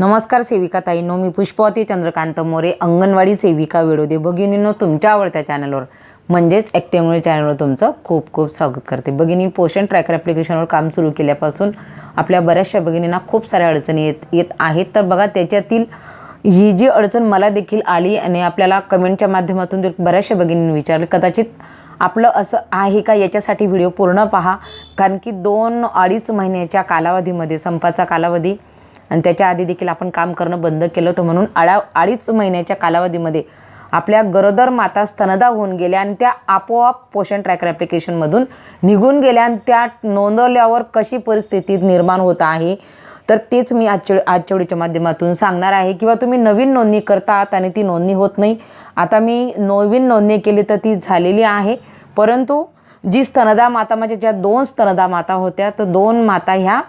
नमस्कार सेविका ताईंनो मी पुष्पवती चंद्रकांत मोरे अंगणवाडी सेविका विडोदे भगिनींनो तुमच्या आवडत्या चॅनलवर म्हणजेच ॲक्टिव्ह चॅनलवर तुमचं खूप खूप स्वागत करते. भगिनी पोषण ट्रॅकर ॲप्लिकेशनवर काम सुरू केल्यापासून आपल्या बऱ्याचशा भगिनींना खूप साऱ्या अडचणी येत येत आहेत. तर बघा त्याच्यातील ही जी अडचण मला देखील आली आणि आपल्याला कमेंटच्या माध्यमातून जर बऱ्याचशा भगिनींनी विचारलं कदाचित आपलं असं आहे का याच्यासाठी व्हिडिओ पूर्ण पहा. कारण की दोन अडीच महिन्याच्या कालावधीमध्ये संपाचा कालावधी आणि त्याच्या आधी देखील आपण काम करणं बंद केलं होतं म्हणून अडा अडीच महिन्याच्या कालावधीमध्ये आपल्या गरोदर माता स्तनदा होऊन गेल्या आणि त्या आपोआप पोषण ट्रॅकर ॲप्लिकेशनमधून निघून गेल्या आणि त्या नोंदवल्यावर कशी परिस्थिती निर्माण होत आहे? तर तेच मी आजच्या आजच्या माध्यमातून सांगणार आहे. किंवा तुम्ही नवीन नोंदणी करतात आणि ती नोंदणी होत नाही आता मी नवीन नोंदणी केली तर ती झालेली आहे. परंतु जी स्तनदा माता म्हणजे ज्या दोन स्तनदा माता होत्या तर दोन माता ह्या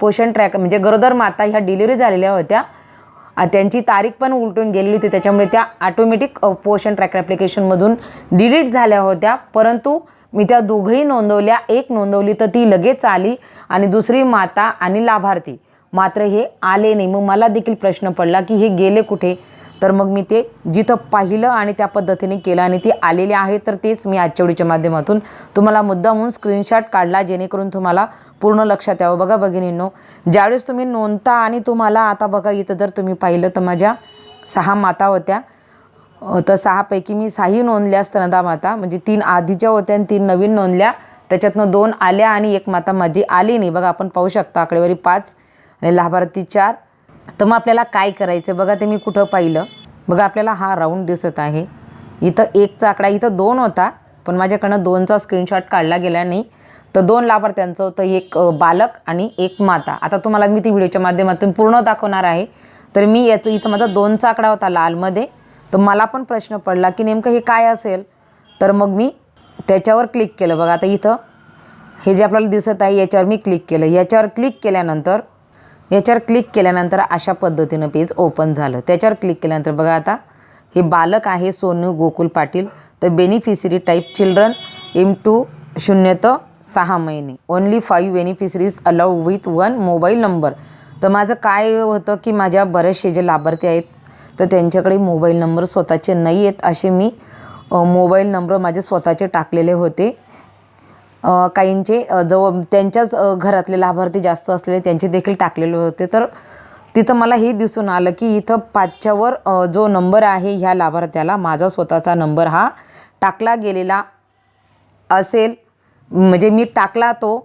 पोषण ट्रॅक म्हणजे गरोदर माता ह्या डिलिव्हरी झालेल्या होत्या. त्यांची तारीख पण उलटून गेलेली होती. त्याच्यामुळे त्या ऑटोमॅटिक पोषण ट्रॅकर ॲप्लिकेशनमधून डिलीट झाल्या होत्या. परंतु मी त्या दोघंही नोंदवल्या. एक नोंदवली तर ती लगेच आली आणि दुसरी माता आणि लाभार्थी. मात्र हे आले नाही. मग मला देखील प्रश्न पडला की हे गेले कुठे? तर मग मी ते जिथं पाहिलं आणि त्या पद्धतीने केलं आणि ते आलेले आहे तर तेच मी आजच्या व्हिडिओच्या माध्यमातून तुम्हाला मुद्दा म्हणून स्क्रीनशॉट काढला जेणेकरून तुम्हाला पूर्ण लक्षात यावं. बघा भगिनींनो ज्यावेळेस तुम्ही नोंदता आणि तुम्हाला आता बघा इथं जर तुम्ही पाहिलं तर माझ्या सहा माता होत्या. तर सहापैकी मी सहाही नोंदल्या स्तनदा माता म्हणजे तीन आधीच्या होत्या आणि तीन नवीन नोंदल्या. त्याच्यातनं दोन आल्या आणि एक माता माझी आली नाही. बघा आपण पाहू शकता आकडेवारी पाच आणि लाभार्थी चार. तर मग आपल्याला काय करायचं? बघा ते मी कुठं पाहिलं. बघा आपल्याला हा राऊंड दिसत आहे. इथं एक चाकडा इथं दोन होता पण माझ्याकडनं दोनचा स्क्रीनशॉट काढला गेला नाही. तर दोन लाभार्थ्यांचं होतं एक बालक आणि एक माता. आता तुम्हाला मी ती व्हिडिओच्या माध्यमातून पूर्ण दाखवणार आहे. तर मी याचं इथं माझा दोनचा आकडा होता लालमध्ये. तर मला पण प्रश्न पडला की नेमकं हे काय असेल? तर मग मी त्याच्यावर क्लिक केलं. बघा आता इथं हे जे आपल्याला दिसत आहे याच्यावर मी क्लिक केलं. याच्यावर क्लिक केल्यानंतर याच्यावर क्लिक केल्यानंतर अशा पद्धतीनं पेज ओपन झालं. त्याच्यावर क्लिक केल्यानंतर बघा आता हे बालक आहे सोनू गोकुल पाटील. तर beneficiary type children M two शून्य तर सहा महिने. Only five beneficiaries allow with one mobile number तर माझं काय होतं की माझ्या बरेचसे जे लाभार्थी आहेत तर त्यांच्याकडे मोबाईल नंबर स्वतःचे नाही आहेत असे मी मोबाईल नंबर माझे स्वतःचे टाकलेले होते. काहींचे जवळ त्यांच्याच घरातले लाभार्थी जास्त असलेले त्यांचे देखील टाकलेले होते. तर तिथं मला हे दिसून आलं की इथं पाचच्यावर जो नंबर आहे ह्या लाभार्थ्याला माझा स्वतःचा नंबर हा टाकला गेलेला असेल. म्हणजे मी टाकला तो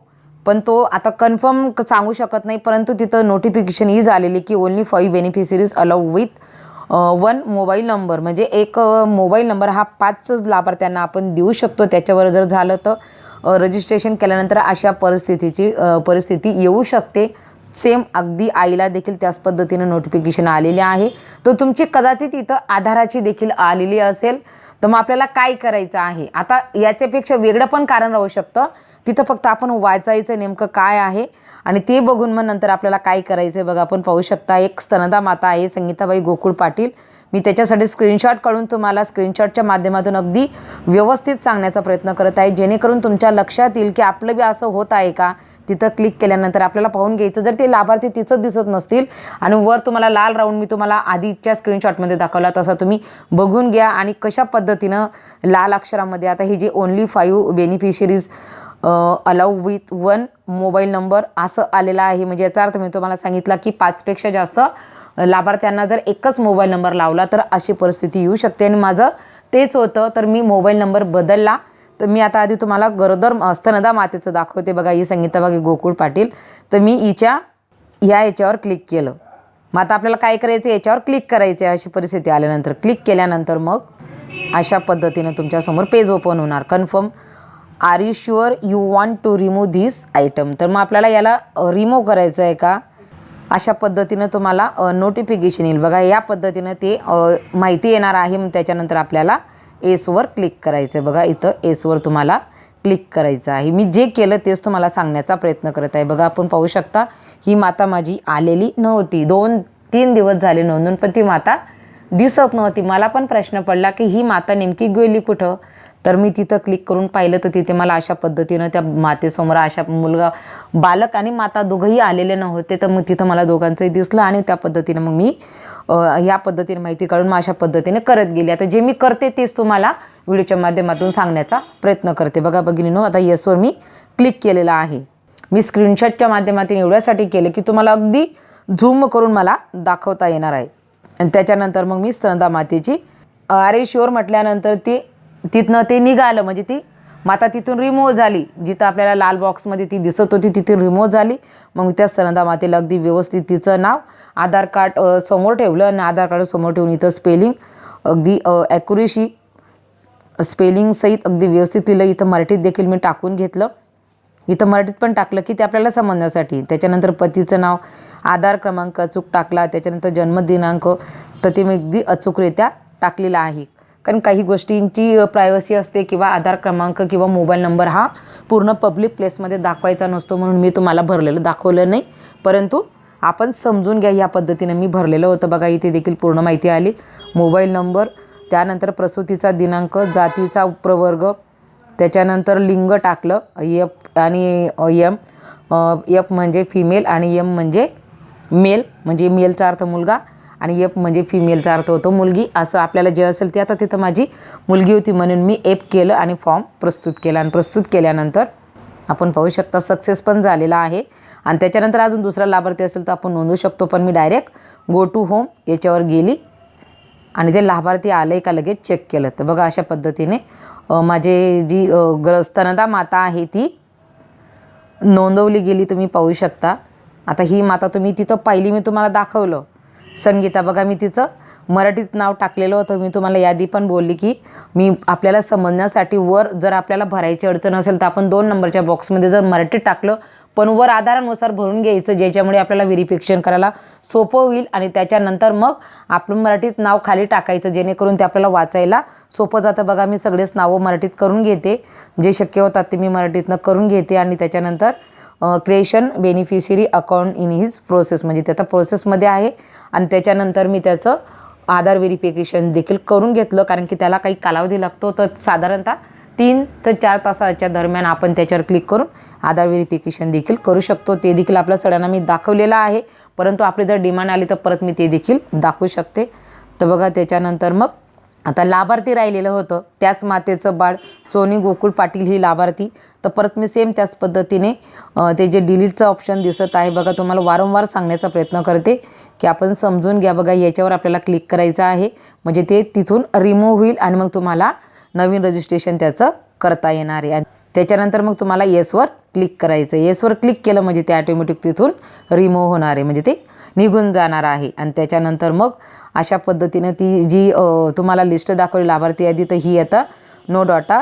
पण तो आता कन्फर्म सांगू शकत नाही परंतु तिथं नोटिफिकेशन ही झालेली की only five beneficiaries allow with one mobile number म्हणजे एक मोबाईल नंबर हा पाचच लाभार्थ्यांना आपण देऊ शकतो. त्याच्यावर जर झालं तर रजिस्ट्रेशन केल्यानंतर अशा परिस्थितीची परिस्थिती येऊ शकते. सेम अगदी आईला देखील त्याच पद्धतीनं नोटिफिकेशन आलेले आहे. तर तुमची कदाचित इथं आधाराची देखील आलेली असेल. तर मग आपल्याला काय करायचं आहे? आता याच्यापेक्षा वेगळं पण कारण राहू शकतं. तिथं फक्त आपण वाचायचं नेमकं काय आहे? आणि ते बघून मग नंतर आपल्याला काय करायचं आहे बघा आपण पाहू शकता. एक स्तनदा माता आहे संगीताबाई गोकुळ पाटील. मी त्याच्यासाठी स्क्रीनशॉट काढून तुम्हाला स्क्रीनशॉटच्या माध्यमातून अगदी व्यवस्थित सांगण्याचा प्रयत्न करत आहे. जेणेकरून तुमच्या लक्षात येईल की आपलं बी असं होत आहे का? तिथं क्लिक केल्यानंतर आपल्याला पाहून घ्यायचं. जर ते लाभार्थी तिचं दिसत नसतील आणि वर तुम्हाला लाल राऊंड मी तुम्हाला आधीच्या स्क्रीनशॉटमध्ये दाखवला तसा तुम्ही बघून घ्या आणि कशा पद्धतीनं लाल अक्षरामध्ये आता हे जे only five beneficiaries allow with one mobile number असं आलेलं आहे. म्हणजे याचा अर्थ मी तुम्हाला सांगितला की पाचपेक्षा जास्त लाभार्थ्यांना जर एकच मोबाईल नंबर लावला तर अशी परिस्थिती येऊ शकते. आणि माझं तेच होतं तर मी मोबाईल नंबर बदलला. तर मी आता आधी तुम्हाला गरोदर स्तनदा मातेचं दाखवते बघा ही संगीता बघा गोकुळ पाटील. तर मी हिच्या या याच्यावर क्लिक केलं. मग आता आपल्याला काय करायचं याच्यावर क्लिक करायचं आहे अशी परिस्थिती आल्यानंतर. क्लिक केल्यानंतर मग अशा पद्धतीनं तुमच्यासमोर पेज ओपन होणार. Confirm are you sure you want to remove this item तर मग आपल्याला याला रिमूव्ह करायचं आहे का? अशा पद्धतीनं तुम्हाला नोटिफिकेशन येईल. बघा या पद्धतीनं ते माहिती येणार आहे मग त्याच्यानंतर आपल्याला एसवर क्लिक करायचं आहे बघा इथं एसवर तुम्हाला क्लिक करायचं आहे. मी जे केलं तेच तुम्हाला सांगण्याचा प्रयत्न करत आहे. बघा आपण पाहू शकता ही माता माझी आलेली नव्हती. दोन तीन दिवस झाले नोंदून पण ती माता दिसत नव्हती. मला पण प्रश्न पडला की ही माता नेमकी गेली कुठं? तर मी तिथं क्लिक करून पाहिलं तर तिथे मला अशा पद्धतीनं त्या मातेसमोर अशा मुलगा बालक आणि माता दोघंही आलेले नव्हते. तर मग तिथं मला दोघांचंही दिसलं आणि त्या पद्धतीनं मग मी ह्या पद्धतीने माहिती काढून मग अशा पद्धतीने करत गेली. आता जे मी करते तेच तुम्हाला व्हिडिओच्या माध्यमातून सांगण्याचा प्रयत्न करते. बघा भगिनीनो आता येसवर मी क्लिक केलेला आहे. मी स्क्रीनशॉटच्या माध्यमातून एवढ्यासाठी केले की तुम्हाला अगदी झूम करून मला दाखवता येणार आहे. आणि त्याच्यानंतर मग मी स्तनदा मातेची अरे शिवर म्हटल्यानंतर ती तिथनं ते निघालं म्हणजे ती माता तिथून रिमूव्ह झाली. जिथं आपल्याला लाल बॉक्समध्ये ती दिसत होती तिथून रिमूव्ह झाली. मग त्या स्तनदा मातेला अगदी व्यवस्थित तिचं नाव आधार कार्ड समोर ठेवलं आणि आधार कार्ड समोर ठेवून इथं स्पेलिंग अगदी ॲक्युरेशी स्पेलिंगसहित अगदी व्यवस्थित तिला इथं मराठीत देखील मी टाकून घेतलं. इथं मराठीत पण टाकलं की ते आपल्याला समजण्यासाठी. त्याच्यानंतर पतीचं नाव आधार क्रमांक अचूक टाकला. त्याच्यानंतर जन्मदिनांक तर ते मी अगदी अचूकरित्या टाकलेला आहे. कारण काही गोष्टींची प्रायव्हसी असते किंवा आधार क्रमांक किंवा मोबाईल नंबर हा पूर्ण पब्लिक प्लेसमध्ये दाखवायचा नसतो म्हणून मी तुम्हाला भरलेलं दाखवलं नाही. परंतु आपण समजून घ्या या पद्धतीने मी भरलेलं होतं बघा इथे देखील पूर्ण माहिती आली. मोबाईल नंबर त्यानंतर प्रसूतीचा दिनांक जातीचा प्रवर्ग त्याच्यानंतर लिंग टाकलं यप आणि यम यप म्हणजे फिमेल आणि यम म्हणजे मेल म्हणजे मेलचा अर्थ मुलगा. आणि एप म्हणजे फिमेलचा अर्थ होतो मुलगी. असं आपल्याला जे असेल ते आता तिथं माझी मुलगी होती म्हणून मी एप केलं आणि फॉर्म प्रस्तुत केला. आणि प्रस्तुत केल्यानंतर आपण पाहू शकता सक्सेस पण झालेला आहे. आणि त्याच्यानंतर अजून दुसरा लाभार्थी असेल तर आपण नोंदवू शकतो पण मी डायरेक्ट गो टू होम याच्यावर गेली. आणि ते लाभार्थी आलं आहे का लगेच चेक केलं. तर बघा अशा पद्धतीने माझे जी ग्रस्तनदा माता आहे ती नोंदवली गेली तुम्ही पाहू शकता. आता ही माता तुम्ही तिथं पाहिली मी तुम्हाला दाखवलं. संगीता बघा मी तिचं मराठीत नाव टाकलेलं होतं. मी तुम्हाला यादी पण बोलली की मी आपल्याला समजण्यासाठी वर जर आपल्याला भरायची अडचण असेल तर आपण दोन नंबरच्या बॉक्समध्ये जर मराठीत टाकलं पण वर आधारानुसार भरून घ्यायचं ज्याच्यामुळे आपल्याला व्हेरिफिकेशन करायला सोपं होईल आणि त्याच्यानंतर मग आपण मराठीत नाव खाली टाकायचं जेणेकरून ते आपल्याला वाचायला सोपं जातं. बघा मी सगळेच नावं मराठीत करून घेते. जे शक्य होतात ते मी मराठीतनं करून घेते आणि त्याच्यानंतर creation beneficiary account in his process म्हणजे त्याचा प्रोसेसमध्ये आहे आणि त्याच्यानंतर मी त्याचं आधार व्हेरिफिकेशन देखील करून घेतलं. कारण की त्याला काही कालावधी लागतो. तर साधारणतः तीन ते चार तासाच्या दरम्यान आपण त्याच्यावर क्लिक करून आधार व्हेरिफिकेशन देखील करू शकतो. ते देखील आपल्या सगळ्यांना मी दाखवलेलं आहे. परंतु आपली जर डिमांड आली तर परत मी ते देखील दाखवू शकते. तर बघा त्याच्यानंतर मग आता लाभार्थी राहिलेलं होतं. त्याच मातेचं बाळ सोनी गोकुळ पाटील ही लाभार्थी. तर परत मी सेम त्याच पद्धतीने ते जे डिलीटचं ऑप्शन दिसत आहे बघा तुम्हाला वारंवार सांगण्याचा प्रयत्न करते की आपण समजून घ्या बघा याच्यावर आपल्याला क्लिक करायचं आहे. म्हणजे ते तिथून रिमूव्ह होईल आणि मग तुम्हाला नवीन रजिस्ट्रेशन त्याचं करता येणार आहे. आणि त्याच्यानंतर मग तुम्हाला येसवर क्लिक करायचं. येसवर क्लिक केलं म्हणजे ते ॲटोमॅटिक तिथून रिमूव्ह होणार आहे. म्हणजे ते निघून जाणार आहे. आणि त्याच्यानंतर मग अशा पद्धतीनं ती जी तुम्हाला लिस्ट दाखवली लाभार्थी यादी तर ही आता नो डॉटा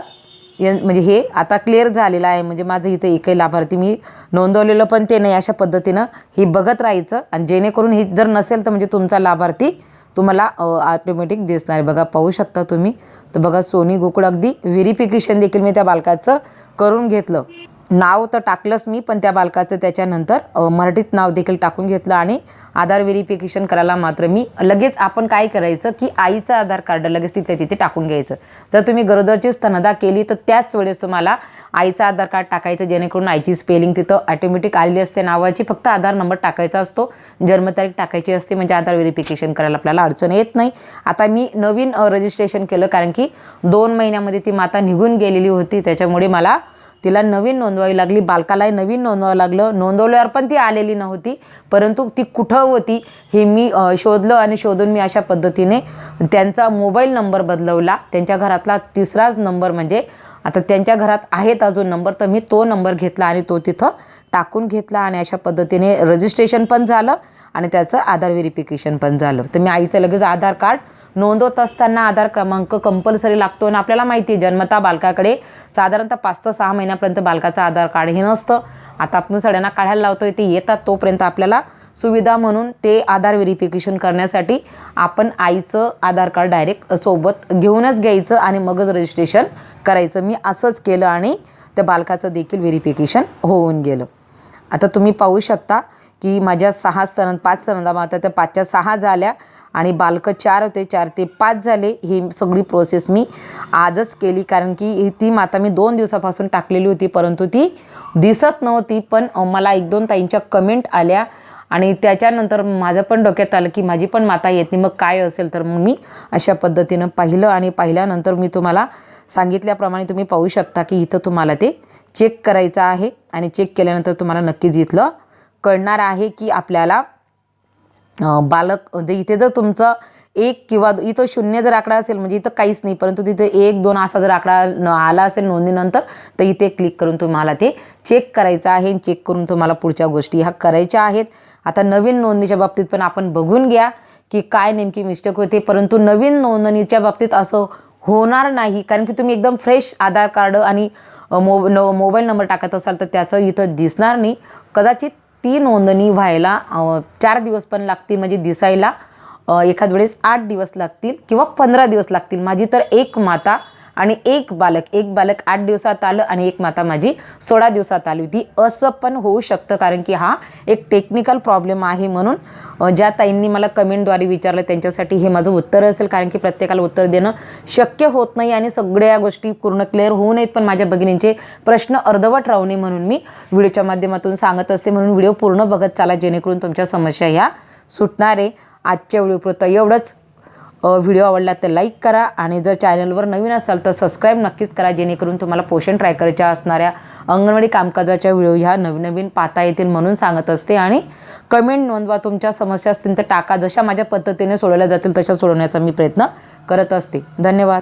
म्हणजे हे आता क्लिअर झालेलं आहे. म्हणजे माझं इथं एकही लाभार्थी मी नोंदवलेलं पण ते नाही. अशा पद्धतीनं ही बघत राहायचं. आणि जेणेकरून हे जर नसेल तर म्हणजे तुमचा लाभार्थी तुम्हाला ऑटोमॅटिक दिसणार आहे. बघा पाहू शकता तुम्ही. तर बघा सोनी गोकुळ अगदी व्हेरिफिकेशन देखील मी त्या बालकाचं करून घेतलं. नाव तर टाकलंच मी पण त्या बालकाचं त्याच्यानंतर मराठीत नाव देखील टाकून घेतलं आणि आधार व्हेरिफिकेशन करायला मात्र मी लगेच आपण काय करायचं की आईचं आधार कार्ड लगेच तिथल्या तिथे टाकून घ्यायचं. जर तुम्ही गरोदरची स्तनदा केली तर त्याच वेळेस तुम्हाला आईचं आधार कार्ड टाकायचं जेणेकरून आईची स्पेलिंग तिथं ॲटोमॅटिक आलेली असते. नावाची फक्त आधार नंबर टाकायचा असतो. जन्मतारीख टाकायची असते म्हणजे आधार व्हेरिफिकेशन करायला आपल्याला अडचण येत नाही. आता मी नवीन रजिस्ट्रेशन केलं कारण की दोन महिन्यामध्ये ती माता निघून गेलेली होती. त्याच्यामुळे मला तिला नवीन नोंदवावी लागली बालकालाही नवीन नोंदवावं लागलं. नोंदवल्यावर पण ती आलेली नव्हती परंतु ती कुठं होती हे मी शोधलं आणि शोधून मी अशा पद्धतीने त्यांचा मोबाईल नंबर बदलवला. त्यांच्या घरातला तिसराच नंबर म्हणजे आता त्यांच्या घरात आहेत अजून नंबर तर मी तो नंबर घेतला आणि तो तिथं टाकून घेतला आणि अशा पद्धतीने रजिस्ट्रेशन पण झालं आणि त्याचं आधार व्हेरिफिकेशन पण झालं. तर मी आईचं लगेच आधार कार्ड नोंदवत असताना आधार क्रमांक कंपल्सरी लागतो आणि आपल्याला माहिती आहे जन्मता बालकाकडे साधारणतः पाच ते सहा महिन्यापर्यंत बालकाचं आधार कार्ड हे नसतं. आता आपण सगळ्यांना काढायला लावतोय ते येतात तोपर्यंत आपल्याला सुविधा म्हणून ते आधार व्हेरिफिकेशन करण्यासाठी आपण आईचं आधार कार्ड डायरेक्ट सोबत घेऊनच घ्यायचं आणि मगच रजिस्ट्रेशन करायचं. मी असंच केलं आणि त्या बालकाचं देखील व्हेरिफिकेशन होऊन गेलं. आता तुम्ही पाहू शकता की माझ्या सहा स्तन पाच स्तनदा आता त्या पाचच्या सहा झाल्या आणि बालकं चार होते. चार ते पाच झाले. ही सगळी प्रोसेस मी आजच केली. कारण की ती माता मी दोन दिवसापासून टाकलेली होती परंतु ती दिसत नव्हती. पण मला एक दोन ताईंच्या कमेंट आल्या. आणि त्याच्यानंतर माझं पण डोक्यात आलं की माझी पण माता येत नाही. मग काय असेल तर मग मी अशा पद्धतीनं पाहिलं आणि पाहिल्यानंतर मी तुम्हाला सांगितल्याप्रमाणे तुम्ही पाहू शकता की इथं तुम्हाला ते चेक करायचं आहे. आणि चेक केल्यानंतर तुम्हाला नक्कीच इथलं कळणार आहे की आपल्याला बालक म्हणजे इथे जर तुमचं एक किंवा इथं शून्य जर आकडा असेल म्हणजे इथं काहीच नाही परंतु तिथे एक दोन असा जर आकडा आला असेल नोंदणीनंतर तर इथे क्लिक करून तुम्हाला ते चेक करायचं आहे. चेक करून तुम्हाला पुढच्या गोष्टी ह्या करायच्या आहेत. आता नवीन नोंदणीच्या बाबतीत पण आपण बघून घ्या की काय नेमकी मिस्टेक होते परंतु नवीन नोंदणीच्या बाबतीत असं होणार नाही. कारण की तुम्ही एकदम फ्रेश आधार कार्ड आणि मो न मोबाईल नंबर टाकत असाल तर त्याचं इथं दिसणार नाही. कदाचित ती नोंदणी व्हायला चार दिवस पण लागतील म्हणजे दिसायला एखाद वेळेस आठ दिवस लागतील किंवा पंधरा दिवस लागतील. माझी तर एक माता आणि एक बालक एक बालक आठ दिवसात आलं आणि एक माता माझी सोळा दिवसात आली होती. असं पण होऊ शकतं कारण की हा एक टेक्निकल प्रॉब्लेम आहे म्हणून ज्या ताईंनी मला कमेंटद्वारे विचारलं त्यांच्यासाठी हे माझं उत्तर असेल कारण की प्रत्येकाला उत्तर देणं शक्य होत नाही आणि सगळ्या गोष्टी पूर्ण क्लिअर होऊ नयेत. पण माझ्या भगिनींचे प्रश्न अर्धवट राहू नये म्हणून मी व्हिडिओच्या माध्यमातून सांगत असते. म्हणून व्हिडिओ पूर्ण बघत चाला जेणेकरून तुमच्या समस्या ह्या सुटणार. आहे आजच्या व्हिडिओपुरतं एवढंच. व्हिडिओ आवडला तर लाईक करा आणि जर चॅनलवर नवीन असाल तर सबस्क्राईब नक्कीच करा जेणेकरून तुम्हाला पोषण ट्रॅकरच्या असणाऱ्या अंगणवाडी कामकाजाच्या व्हिडिओ ह्या नवीन नवीन पाहता येतील म्हणून सांगत असते. आणि कमेंट नोंदवा तुमच्या समस्या असतील तर टाका. जशा माझ्या पद्धतीने सोडवल्या जातील तशा सोडवण्याचा मी प्रयत्न करत असते. धन्यवाद.